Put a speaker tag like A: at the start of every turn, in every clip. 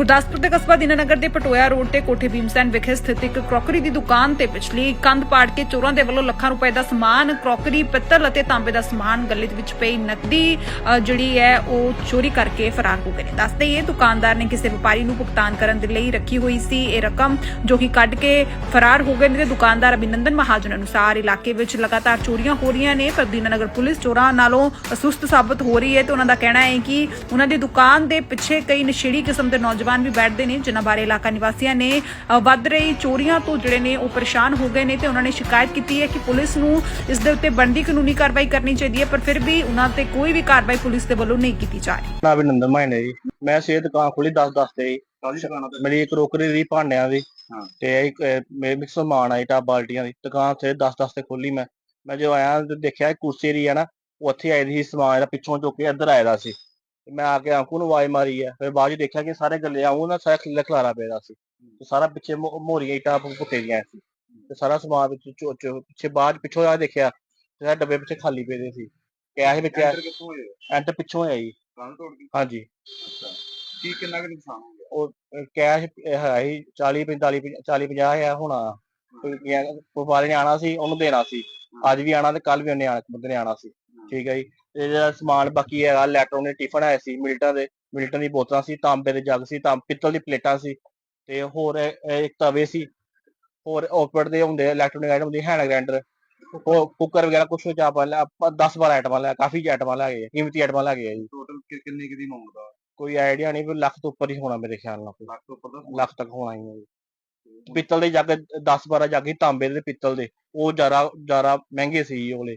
A: ਗੁਰਦਾਸਪੁਰ ਦੇ ਕਸਬਾ ਦੀਨਾਨਗਰ ਦੇ ਪਟੋਇਆ ਰੋਡ ਤੇ ਕੋਠੇ ਭੀਮਸੈਨ ਵਿਖੇ ਸਥਿਤ ਇੱਕ ਕਰੋਕਰੀ ਦੀ ਦੁਕਾਨ ਤੇ ਪਿਛਲੀ ਕੰਧ ਪਾੜ ਕੇ ਚੋਰਾਂ ਦੇ ਵੱਲੋਂ ਲੱਖਾਂ ਰੁਪਏ ਦਾ ਸਮਾਨ, ਕਰੋਕਰੀ, ਪਿੱਤਲ ਅਤੇ ਤਾਂਬੇ ਦਾ ਸਮਾਨ ਗੱਲੇ ਦੇ ਵਿੱਚ ਪਈ ਨਕਦੀ ਜਿਹੜੀ ਹੈ ਉਹ ਚੋਰੀ ਕਰਕੇ ਫਰਾਰ ਹੋ ਗਏ ਨੇ। ਦੱਸਦੇ ਇਹ ਦੁਕਾਨਦਾਰ ਨੇ ਕਿਸੇ ਵਪਾਰੀ ਨੂੰ ਭੁਗਤਾਨ ਕਰਨ ਦੇ ਲਈ ਰੱਖੀ ਹੋਈ ਸੀ ਇਹ ਰਕਮ, ਜੋ ਕਿ ਕੱਢ ਕੇ ਫਰਾਰ ਹੋ ਗਏ ਨੇ ਤੇ ਦੁਕਾਨਦਾਰ ਅਭਿਨੰਦਨ ਮਹਾਜਨ ਅਨੁਸਾਰ ਇਲਾਕੇ ਵਿੱਚ ਲਗਾਤਾਰ ਚੋਰੀਆਂ ਹੋ ਰਹੀਆਂ ਨੇ, ਪਰ ਦੀਨਾਨਗਰ ਪੁਲਿਸ ਚੋਰਾਂ ਨਾਲੋਂ ਸੁਸਤ ਸਾਬਤ ਹੋ ਰਹੀ ਹੈ ਤੇ ਉਹਨਾਂ ਦਾ ਕਹਿਣਾ ਹੈ ਕਿ ਉਹਨਾਂ ਦੀ ਦੁਕਾਨ ਦੇ ਪਿੱਛੇ ਕਈ ਨਸ਼ੇੜੀ ਕਿਸਮ ਦੇ ਨੌਜਵਾਨ ਵੀ ਬੈਠਦੇ ਨੇ ਜਿਨ੍ਹਾਂ ਬਾਰੇ ਇਲਾਕਾ ਨਿਵਾਸੀਆਂ ਨੇ ਵੱਧ ਰਹੀ ਚੋਰੀਆਂ ਤੋਂ ਜਿਹੜੇ ਨੇ ਉਹ ਪਰੇਸ਼ਾਨ ਹੋ ਗਏ ਨੇ ਤੇ ਉਹਨਾਂ ਨੇ ਸ਼ਿਕਾਇਤ ਕੀਤੀ ਹੈ ਕਿ ਪੁਲਿਸ ਨੂੰ ਇਸ ਦੇ ਉੱਤੇ ਬਣਦੀ ਕਾਨੂੰਨੀ ਕਾਰਵਾਈ ਕਰਨੀ ਚਾਹੀਦੀ ਹੈ ਪਰ ਫਿਰ ਵੀ ਉਹਨਾਂ ਤੇ ਕੋਈ ਵੀ ਕਾਰਵਾਈ ਪੁਲਿਸ ਦੇ ਵੱਲੋਂ ਨਹੀਂ ਕੀਤੀ ਜਾ ਰਹੀ।
B: ਨਾ ਅਭਿਨੰਦਨ ਮਾਇਨੇ ਜੀ। ਮੈਂ ਸੇ ਦੁਕਾਨ ਖੋਲੀ 10 10 ਤੇ। ਜੀ
C: ਕਾਹਦੀ ਦੁਕਾਨ ਆ ਤੇ
B: ਮੇਰੀ ਕਰੋਕਰੀ ਦੀ ਭਾਂਡਿਆਂ ਦੀ।
C: ਹਾਂ।
B: ਤੇ ਇੱਕ ਅਹ, ਮੇਰੇ ਮਿਕਸ ਸਮਾਨ ਆਈ ਟਾ ਬਾਲਟੀਆਂ ਦੀ। ਦੁਕਾਨ ਤੇ 10 10 ਤੇ ਖੋਲੀ ਮੈਂ। ਮੈਂ ਜੋ ਆਇਆ ਤੇ ਦੇਖਿਆ ਕੁਰਸੀ ਦੀ ਆ ਨਾ ਉਹ ਉੱਥੇ ਆਈ ਦੀ ਸੀ ਸਮਾਨ ਇਹਦਾ ਪਿੱਛੋਂ ਚੁੱਕ ਕੇ ਇੱਧਰ ਆਇਆ ਦਾ ਸੀ। ਮੈਂ ਆ ਕੇ ਅੰਕੂ ਨੂੰ ਆਵਾਜ਼ ਮਾਰੀ ਆ ਫਿਰ ਬਾਅਦ ਚ ਦੇਖਿਆ ਕਿ ਸਾਰੇ ਗੱਲੇ ਆਉਂ ਨਾ ਸਾਰਾ ਖਿੱਲਾ ਖਲਾਰਾ ਪਿਆ ਸੀ। ਤੇ ਸਾਰਾ ਪਿੱਛੇ ਮੋ- ਮੋਰੀਆਂ ਇਟਾਂ ਪੁੱਟੇ ਦੀਆਂ ਸੀ। ਤੇ ਸਾਰਾ ਸਮਾਨ ਵਿੱਚ ਚੋ- ਚੋ- ਪਿੱਛੇ ਬਾਅਦ 'ਚ ਪਿੱਛੋਂ ਆ ਦੇਖਿਆ ਤੇ ਸਾਰੇ ਡੱਬੇ ਪਿੱਛੇ ਖਾਲੀ ਪਏ ਦੇ ਸੀ। ਕੈਸ਼ ਵਿੱਚ
C: ਐਂਟਰ ਕਿੱਥੋਂ ਹੋਏ?
B: ਐਂਟ ਪਿੱਛੋਂ ਆਈ
C: ਕੰਨ ਤੋੜ ਕੇ?
B: ਹਾਂਜੀ।
C: ਕੀ ਕਿੰਨਾ ਕੁ ਨੁਕਸਾਨ ਹੋ ਗਿਆ?
B: ਉਹ ਕੈਸ਼ ਹੈ ਹੀ 40 45 40 50 ਆ ਹੋਣਾ। ਵਪਾਰੀ ਨੇ ਆਣਾ ਸੀ ਉਹਨੂੰ ਦੇਣਾ ਸੀ। ਅੱਜ ਵੀ ਆਣਾ ਤੇ ਕੱਲ ਵੀ ਉਹਨੇ ਆਣਾ ਬੰਦੇ ਨੇ ਆਣਾ ਸੀ। ਠੀਕ ਹੈ ਜੀ। ਤੇ ਜਿਹੜਾ ਸਮਾਨ ਬਾਕੀ ਹੈਗਾ ਇਲੈਕਟ੍ਰੋਨਿਕ ਟਿਫਨ ਆਏ ਸੀ ਮਿਲਟਾਂ ਦੇ ਮਿਲਟਾਂ ਦੀ ਬੋਤਲਾਂ ਸੀ ਤਾਂਬੇ ਦੇ ਜੱਗ ਸੀ ਤਾਂ ਪਿੱਤਲ ਦੀ ਪਲੇਟਾਂ ਸੀ ਤੇ ਹੋਰ ਇਹ- ਇਹ ਇੱਕ ਤਵੇ ਸੀ ਹੋਰ ਓਪਰ ਦੇ ਹੁੰਦੇ ਇਲੈਕਟ੍ਰੋਨਿਕ ਆਈਟਮ ਹੁੰਦੀ ਹੈਂਡ ਗ੍ਰਾਈਂਡਰ ਉਹ ਕੁੱਕਰ ਵਗੈਰਾ ਕੁਛ ਵਿੱਚ ਆਪਾਂ ਲੈ 10 12 ਆਈਟਮਾਂ ਲੈ ਕਾਫੀ ਆਈਟਮਾਂ ਲੈ ਗਏ ਕੀਮਤੀ ਆਈਟਮਾਂ ਲੈ ਗਏ ਜੀ।
C: ਟੋਟਲ ਕਿੰਨੇ ਕੁ ਦੀ ਅਮਾਉਂਟ ਦਾ
B: ਕੋਈ ਆਈਡੀਆ ਨਹੀਂ ਵੀ ਲੱਖ ਤੋਂ ਉੱਪਰ ਹੀ ਹੋਣਾ ਮੇਰੇ ਖਿਆਲ ਨਾਲ।
C: ਲੱਖ ਤੋਂ ਉੱਪਰ ਦਾ
B: ਲੱਖ ਤੱਕ ਹੋਣਾ ਹੀ ਹੈ ਜੀ। ਪਿੱਤਲ ਦੇ ਜੱਗ 10 12 ਜੱਗ ਹੀ ਤਾਂਬੇ ਦੇ ਪਿੱਤਲ ਦੇ ਉਹ ਜ਼ਿਆਦਾ ਜ਼ਿਆਦਾ ਮਹਿੰਗੇ ਸੀ ਜੀ ਉਹਲੇ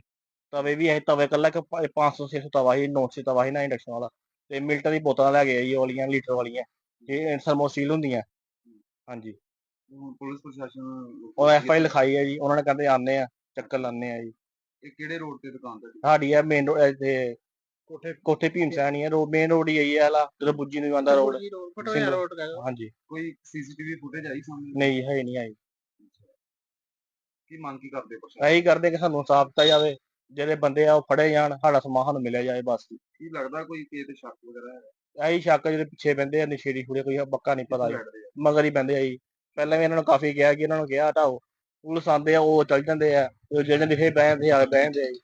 B: ਤਵੇ ਵੀ ਇਹ ਤਵੇ ਕੱਲਾ ਕਿ 500 600 ਤਵਾ ਹੀ 900 ਤਵਾ ਹੀ ਨਾ ਇੰਡਕਸ਼ਨ ਵਾਲਾ। ਤੇ ਮਿਲਟਾਂ ਦੀ ਬੋਤਲਾਂ ਲੈ ਗਏ ਜੀ ਉਹ ਵਾਲੀਆਂ ਲੀਟਰ ਵਾਲੀਆਂ ਇਹ ਥਰਮੋਸੀਲ ਹੁੰਦੀਆਂ। ਹਾਂਜੀ।
C: ਹੁਣ ਪੁਲਿਸ ਪ੍ਰਸ਼ਾਸਨ
B: ਉਹ ਐਫ ਆਈ ਲਿਖਾਈ ਹੈ ਜੀ ਉਹਨਾਂ ਨੇ ਕਹਿੰਦੇ ਆਨੇ ਆ ਚੱਕਰ ਲਾਣੇ ਆ ਜੀ।
C: ਇਹ ਕਿਹੜੇ ਰੋਡ ਤੇ ਦੁਕਾਨ ਤੇ?
B: ਸਾਡੀ ਹੈ ਮੇਨ ਰੋਡ ਤੇ ਕੋਠੇ ਕੋਠੇ ਭੀਮ ਸੈਣੀ ਹੈ ਰੋਡ ਮੇਨ ਰੋਡ ਹੀ ਇਹ ਵਾਲਾ ਜਦੋਂ ਬੁੱਜੀ ਨੂੰ ਆਉਂਦਾ ਰੋਡ।
C: ਪਟੋਇਆ
B: ਰੋਡ ਹਾਂਜੀ।
C: ਕੋਈ ਸੀਸੀਟੀਵੀ ਫੁਟੇਜ ਆਈ ਸਾਹਮਣੇ?
B: ਨਹੀਂ ਹੈ ਨਹੀਂ ਆਈ।
C: ਕੀ ਮੰਗ ਕੀ ਕਰਦੇ ਪ੍ਰਸ਼ਾਸਨ?
B: ਇਹੀ ਕਰਦੇ ਕਿ ਸਾਨੂੰ ਸਾਫ਼ ਦਿੱਤਾ ਜਾਵੇ। ਜਿਹੜੇ ਬੰਦੇ ਆ ਉਹ ਫੜੇ ਜਾਣ ਸਾਡਾ ਸਮਾਨ ਸਾਨੂੰ ਮਿਲਿਆ ਜਾਏ ਬਸ।
C: ਕੀ ਲੱਗਦਾ ਕੋਈ ਕਿਸੇ ਤੇ ਸ਼ੱਕ ਵਗੈਰਾ ਹੈ?
B: ਇਹੀ ਸ਼ੱਕ ਜਿਹੜੇ ਪਿੱਛੇ ਬੰਦੇ ਆ ਨਸ਼ੇੜੀ ਖੁੜੇ ਕੋਈ ਪੱਕਾ ਨਹੀਂ ਪਤਾ ਜੀ।
C: ਬੈਠਦੇ ਆ?
B: ਮਗਰ ਹੀ ਬੰਦੇ ਆ ਜੀ। ਪਹਿਲਾਂ ਵੀ ਇਹਨਾਂ ਨੂੰ ਕਾਫੀ ਕਿਹਾ ਕਿ ਇਹਨਾਂ ਨੂੰ ਕਿਹਾ ਹਟਾਓ। ਪੁਲਿਸ ਆਉਂਦੇ ਆ ਉਹ ਚੱਲ ਜਾਂਦੇ ਆ। ਤੇ ਜਿਹੜੇ ਲਿਖੇ ਬਹਿੰਦੇ ਆ ਬਹਿੰਦੇ ਆ ਜੀ।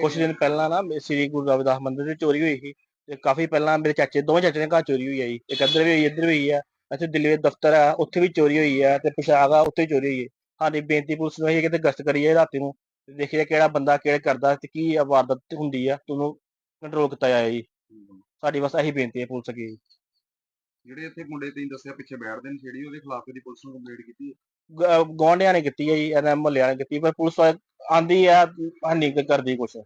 B: ਕੁਛ ਦਿਨ ਪਹਿਲਾਂ ਨਾ ਮੇ- ਸ੍ਰੀ ਗੁਰੂ ਰਵਿਦਾਸ ਮੰਦਿਰ ਤੇ ਚੋਰੀ ਹੋਈ ਸੀ। ਤੇ ਕਾਫੀ ਪਹਿਲਾਂ ਮੇਰੇ ਚਾਚੇ ਦੋਵੇਂ ਚਾਚੇ ਦੇ ਘਰ ਚੋਰੀ ਹੋਈ ਆ ਜੀ। ਇੱਕ ਇੱਧਰ ਵੀ ਹੋਈ ਇੱਧਰ ਵੀ ਹੋਈ ਆ। ਇੱਥੇ ਦਿੱਲੀ ਦੇ ਦਫ਼ਤਰ ਆ ਉੱਥੇ ਵੀ ਚੋਰੀ ਹੋਈ ਆ ਤੇ ਪਿਸ਼ਾਗ ਆ ਉੱਥੇ ਚੋਰੀ ਹੋਈ ਹੈ ਸਾਡੀ ਬੇਨਤੀ ਪੁਲਿਸ ਨੂੰ ਇਹ ਕਿਤੇ ਗਸ਼ਤ ਕਰੀਏ ਰਾਤੀ ਨੂੰ। ਤੇ ਦੇਖੀਏ ਕਿਹੜਾ ਬੰਦਾ ਕਿਹੜੇ ਕਰਦਾ ਤੇ ਕੀ ਵਾਰਦਾਤ ਹੁੰਦੀ ਆ ਤੁਹਾਨੂੰ ਕੰਟਰੋਲ ਕੀਤਾ ਜਾਏ ਜੀ। ਸਾਡੀ ਬਸ ਇਹੀ ਬੇਨਤੀ ਹੈ ਪੁਲਿਸ ਅੱਗੇ
C: ਜਿਹੜੇ ਇੱਥੇ ਮੁੰਡੇ ਤੁਸੀਂ ਦੱਸਿਆ ਪਿੱਛੇ ਬੈਠਦੇ ਨੇ ਛੇੜੀ ਉਹਦੇ ਖਿਲਾਫ ਕਦੀ ਪੁਲਿਸ ਨੂੰ ਕੰਪਲੇਂਟ ਕੀਤੀ ਹੈ?
B: ਗ- ਗੁਆਂਢੀਆਂ ਨੇ ਕੀਤੀ ਹੈ ਜੀ ਇਹਨਾਂ ਮੁਹੱਲਿਆਂ ਨੇ ਕੀਤੀ ਪਰ ਪੁਲਿਸ ਆਂਦੀ ਆ ਹਾਨੀ ਕਰਦੀ ਕੁਛ।